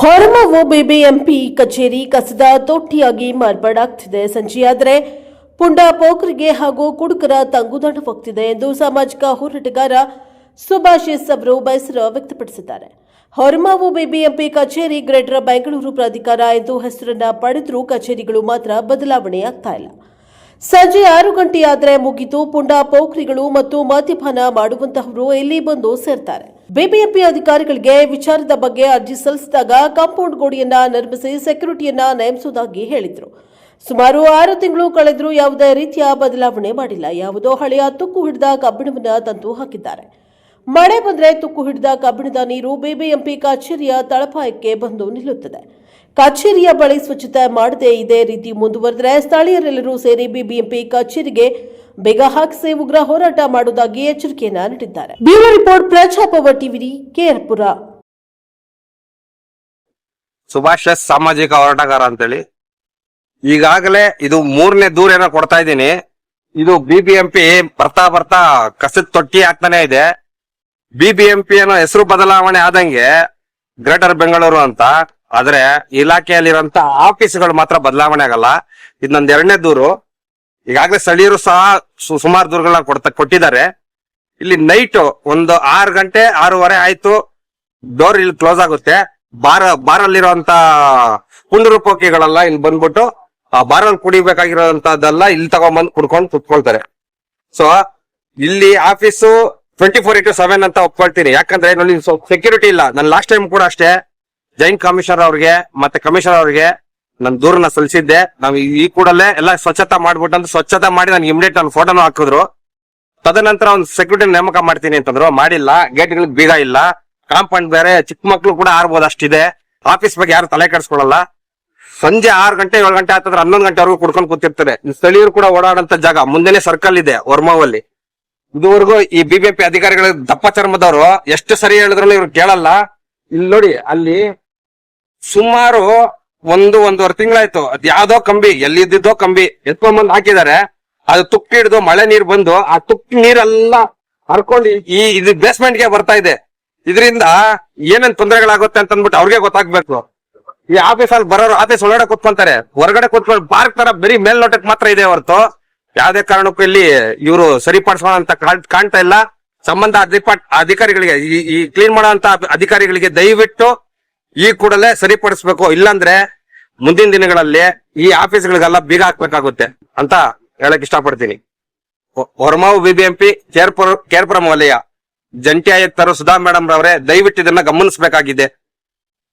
Horamavu BBMP ಕಚೇರಿ ಕಸದ ತೊಟ್ಟಿಯಾಗಿ ಮಾರ್ಪಾಡಾಗ್ತಿದೆ. ಸಂಜೆಯಾದರೆ ಪುಂಡ ಪೋಖರಿಗೆ ಹಾಗೂ ಕುಡುಕರ ತಂಗುದಾಣವಾಗ್ತಿದೆ ಎಂದು ಸಾಮಾಜಿಕ ಹೋರಾಟಗಾರ ಸುಭಾಷಿಸ್ ಅವರು ಬೇಸರ ವ್ಯಕ್ತಪಡಿಸಿದ್ದಾರೆ. ಹೊರಮಾವು ಬಿಬಿಎಂಪಿ ಕಚೇರಿ ಗ್ರೇಟರ್ ಬೆಂಗಳೂರು ಪ್ರಾಧಿಕಾರ ಎಂದು ಹೆಸರನ್ನ ಪಡೆದರೂ ಕಚೇರಿಗಳು ಮಾತ್ರ ಬದಲಾವಣೆಯಾಗ್ತಾ ಇಲ್ಲ. ಸಂಜೆ ಆರು ಗಂಟೆಯಾದರೆ ಮುಗಿತು ಪುಂಡ ಪೋಖ್ರಿಗಳು ಮತ್ತು ಮದ್ಯಪಾನ ಮಾಡುವಂತಹವರು ಇಲ್ಲಿ ಬಂದು ಸೇರ್ತಾರೆ. ಬಿಬಿಎಂಪಿ ಅಧಿಕಾರಿಗಳಿಗೆ ವಿಚಾರದ ಬಗ್ಗೆ ಅರ್ಜಿ ಸಲ್ಲಿಸಿದಾಗ ಕಾಂಪೌಂಡ್ ಗೋಡೆಯನ್ನ ನಿರ್ಮಿಸಿ ಸೆಕ್ಯೂರಿಟಿಯನ್ನ ನೇಮಿಸುವುದಾಗಿ ಹೇಳಿದ್ರು. ಸುಮಾರು ಆರು ತಿಂಗಳು ಕಳೆದರೂ ಯಾವುದೇ ರೀತಿಯ ಬದಲಾವಣೆ ಮಾಡಿಲ್ಲ. ಯಾವುದೋ ಹಳೆಯ ತುಕ್ಕು ಹಿಡಿದ ಕಬ್ಬಿಣವನ್ನು ತಂದು ಹಾಕಿದ್ದಾರೆ. ಮಳೆ ಬಂದರೆ ತುಕ್ಕು ಹಿಡಿದ ಕಬ್ಬಿಣದ ನೀರು ಬಿಬಿಎಂಪಿ ಕಚೇರಿಯ ತಳಪಾಯಕ್ಕೆ ಬಂದು ನಿಲ್ಲುತ್ತದೆ. ಕಚೇರಿಯ ಬಳಿ ಸ್ವಚ್ಛತೆ ಮಾಡದೆ ಇದೇ ರೀತಿ ಮುಂದುವರೆದರೆ ಸ್ಥಳೀಯರೆಲ್ಲರೂ ಸೇರಿ ಬಿಬಿಎಂಪಿ ಕಚೇರಿಗೆ ಬೇಗ ಹಾಕಿಸಿ ಉಗ್ರ ಹೋರಾಟ ಮಾಡುವುದಾಗಿ ಎಚ್ಚರಿಕೆಯನ್ನು ನೀಡಿದ್ದಾರೆ. ಬ್ಯೂರೋ ರಿಪೋರ್ಟ್ ಪ್ರಜಾಪವ ಟಿವಿ ಕೇರ್ಪುರ. ಸುಭಾಷ್ ಸಾಮಾಜಿಕ ಹೋರಾಟಗಾರ ಅಂತೇಳಿ. ಈಗಾಗಲೇ ಇದು ಮೂರನೇ ದೂರ ಏನೋ ಕೊಡ್ತಾ ಇದ್ದೀನಿ. ಇದು ಬಿಬಿಎಂಪಿ ಬರ್ತಾ ಬರ್ತಾ ಕಸದ ತೊಟ್ಟಿ ಆಗ್ತಾನೆ ಇದೆ. ಬಿಬಿಎಂಪಿ ಅನ್ನೋ ಹೆಸರು ಬದಲಾವಣೆ ಆದಂಗೆ ಗ್ರೇಟರ್ ಬೆಂಗಳೂರು ಅಂತ, ಆದ್ರೆ ಇಲಾಖೆಯಲ್ಲಿರುವಂತ ಆಫೀಸ್ಗಳು ಮಾತ್ರ ಬದಲಾವಣೆ ಆಗಲ್ಲ. ಇದು ನಂದು ಎರಡನೇ ದೂರು, ಈಗಾಗಲೇ ಸ್ಥಳೀಯರು ಸಹ ಸುಮಾರು ದೂರುಗಳನ್ನ ಕೊಡ್ತಾ, ಕೊಟ್ಟಿದ್ದಾರೆ. ಇಲ್ಲಿ ನೈಟ್ ಒಂದು ಆರು ಗಂಟೆ, ಆರೂವರೆ ಆಯ್ತು ಡೋರ್ ಇಲ್ಲಿ ಕ್ಲೋಸ್ ಆಗುತ್ತೆ. ಬಾರ್, ಬಾರಲ್ಲಿರುವಂತ ಕುಂಡರು ಪೋಕೆಗಳೆಲ್ಲ ಇಲ್ಲಿ ಬಂದ್ಬಿಟ್ಟು, ಆ ಬಾರಲ್ಲಿ ಕುಡಿಬೇಕಾಗಿರೋಂತದ್ದೆಲ್ಲ ಇಲ್ಲಿ ತಗೊಂಬಂದು ಕುಡ್ಕೊಂಡು ಕುತ್ಕೊಳ್ತಾರೆ. ಸೊ ಇಲ್ಲಿ office twenty four into seven ಅಂತ ಒಪ್ಕೊಳ್ತೀನಿ. ಯಾಕಂದ್ರೆ ನೋಡಿ ಸೆಕ್ಯೂರಿಟಿ ಇಲ್ಲ. ನಾನು ಲಾಸ್ಟ್ ಟೈಮ್ ಕೂಡ ಅಷ್ಟೇ ಜಾಯಿಂಟ್ ಕಮಿಷನರ್ ಅವ್ರಿಗೆ ಮತ್ತೆ ಕಮಿಷನರ್ ಅವ್ರಿಗೆ ನಾನು ದೂರನ್ನ ಸಲ್ಲಿಸಿದ್ದೆ. ನಾವು ಈ- ಕೂಡಲೇ ಎಲ್ಲ ಸ್ವಚ್ಛತಾ ಮಾಡ್ಬಿಟ್ಟು ಅಂತ ಸ್ವಚ್ಛತಾ ಮಾಡಿ ನನಗೆ ಇಮಿಡಿಯೇಟ್ ನನ್ನ ಫೋಟೋನು ಹಾಕಿದ್ರು. ತದನಂತರ ಒಂದು ಸೆಕ್ಯೂರಿಟಿ ನೇಮಕ ಮಾಡ್ತೀನಿ ಅಂತಂದ್ರು. ಮಾಡಿಲ್ಲ. ಗೇಟ್ಗಳಿಗೆ ಬೀಗ ಇಲ್ಲ. ಕಾಂಪೌಂಡ್ ಬೇರೆ ಚಿಕ್ಕ ಮಕ್ಳು ಕೂಡ ಆರ್ಬೋದು ಅಷ್ಟಿದೆ. ಆಫೀಸ್ ಬಗ್ಗೆ ಯಾರು ತಲೆ ಕೆಡಿಸ್ಕೊಳ್ಳಲ್ಲ. ಸಂಜೆ ಆರು ಗಂಟೆ, ಏಳು ಗಂಟೆ ಆತಂದ್ರೆ ಹನ್ನೊಂದು ಗಂಟೆವರೆಗೂ ಕುಡ್ಕೊಂಡು ಕೂತಿರ್ತಾರೆ. ಸ್ಥಳೀಯರು ಕೂಡ ಓಡಾಡಂತ ಜಾಗ. ಮುಂದೆನೆ ಸರ್ಕಲ್ ಇದೆ, ವರ್ಮಾವಲ್ಲಿ. ಇದುವರೆಗೂ ಈ ಬಿಬಿಎಂಪಿ ಅಧಿಕಾರಿಗಳ ದಪ್ಪ ಚರ್ಮದವರು ಎಷ್ಟು ಸರಿ ಹೇಳಿದ್ರಲ್ಲ ಇವ್ರು ಕೇಳಲ್ಲ. ಇಲ್ಲಿ ನೋಡಿ, ಅಲ್ಲಿ ಸುಮಾರು ಒಂದು, ಒಂದೂವರೆ ತಿಂಗಳಾಯ್ತು. ಅದ್ ಯಾವ್ದೋ ಕಂಬಿ, ಎಲ್ಲಿದ್ದಿದ್ದೋ ಕಂಬಿ ಎತ್ಕೊಂಡ್ಬಂದು ಹಾಕಿದ್ದಾರೆ. ಅದು ತುಕ್ಕಿ ಹಿಡಿದು ಮಳೆ ನೀರ್ ಬಂದು ಆ ತುಕ್ಕಿ ನೀರೆಲ್ಲ ಹರ್ಕೊಂಡು ಈ ಇದು ಬೇಸ್ಮೆಂಟ್ಗೆ ಬರ್ತಾ ಇದೆ. ಇದರಿಂದ ಏನೇನ್ ತೊಂದರೆಗಳಾಗುತ್ತೆ ಅಂತ ಅಂದ್ಬಿಟ್ಟು ಅವ್ರಿಗೆ ಗೊತ್ತಾಗ್ಬೇಕು. ಈ ಆಫೀಸ್ ಅಲ್ಲಿ ಬರೋರು ಆಫೀಸ್ ಒಳಗಡೆ ಕೂತ್ಕೊಂತಾರೆ. ಹೊರಗಡೆ ಕೂತ್ಕೊಂಡು ಪಾರ್ಕ್ ತರ, ಬರೀ ಮೇಲ್ನೋಟಕ್ಕೆ ಮಾತ್ರ ಇದೆ ಹೊರತು. ಯಾವ್ದೇ ಕಾರಣಕ್ಕೂ ಇಲ್ಲಿ ಇವರು ಸರಿಪಡಿಸೋಂತ ಕಾಣ್ತಾ ಇಲ್ಲ. ಸಂಬಂಧ ಅಧಿಕಾರಿಗಳಿಗೆ, ಈ- ಕ್ಲೀನ್ ಮಾಡುವಂತ ಅಧಿಕಾರಿಗಳಿಗೆ ದಯವಿಟ್ಟು ಈ ಕೂಡಲೇ ಸರಿಪಡಿಸ್ಬೇಕು. ಇಲ್ಲಾಂದ್ರೆ ಮುಂದಿನ ದಿನಗಳಲ್ಲಿ ಈ ಆಫೀಸ್ಗಳಿಗೆಲ್ಲ ಬೀಗ ಹಾಕ್ಬೇಕಾಗುತ್ತೆ ಅಂತ ಹೇಳಕ್ ಇಷ್ಟಪಡ್ತೀನಿ. ಹೊರಮಾವು ಬಿಬಿಎಂಪಿ, ಕೇರ್ಪುರ, ಕೇರ್ಪುರಂ ವಲಯ ಜಂಟಿ ಆಯುಕ್ತರು ಸುಧಾ ಮೇಡಮ್ ರವರೇ ದಯವಿಟ್ಟು ಇದನ್ನ ಗಮನಿಸಬೇಕಾಗಿದೆ.